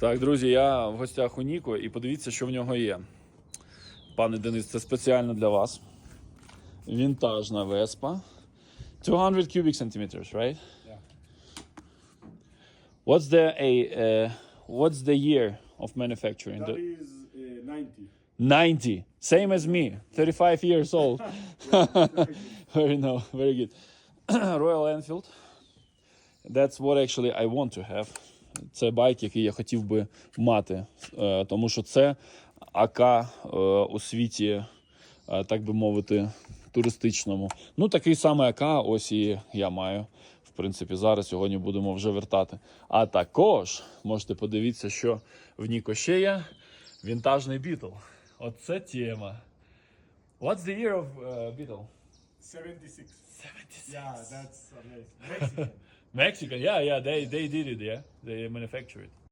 Так, друзі, я в гостях у Ніко і подивіться, що в нього є. Пане Денис, це спеціально для вас. Вінтажна веспа. 200 cubic centimeters, right? Yeah. What's the a uh, what's the year of manufacturing? That is uh, 90. 90. Same as me. 35 years old. very no, very good. Royal Enfield. That's what actually I want to have. Це байк, який я хотів би мати, Е, тому що це АК е, у світі, е, так би мовити, туристичному. Ну, такий самий АК, ось і я маю. В принципі, зараз сьогодні будемо вже вертати. А також можете подивитися, що в Ніко ще є вінтажний бітл. Оце тема. What's the year of uh, Beetle? 76. 76. Yeah, that's amazing. Mexican. Yeah, yeah, they, they did it, yeah. They manufacture it.